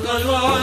કરવો.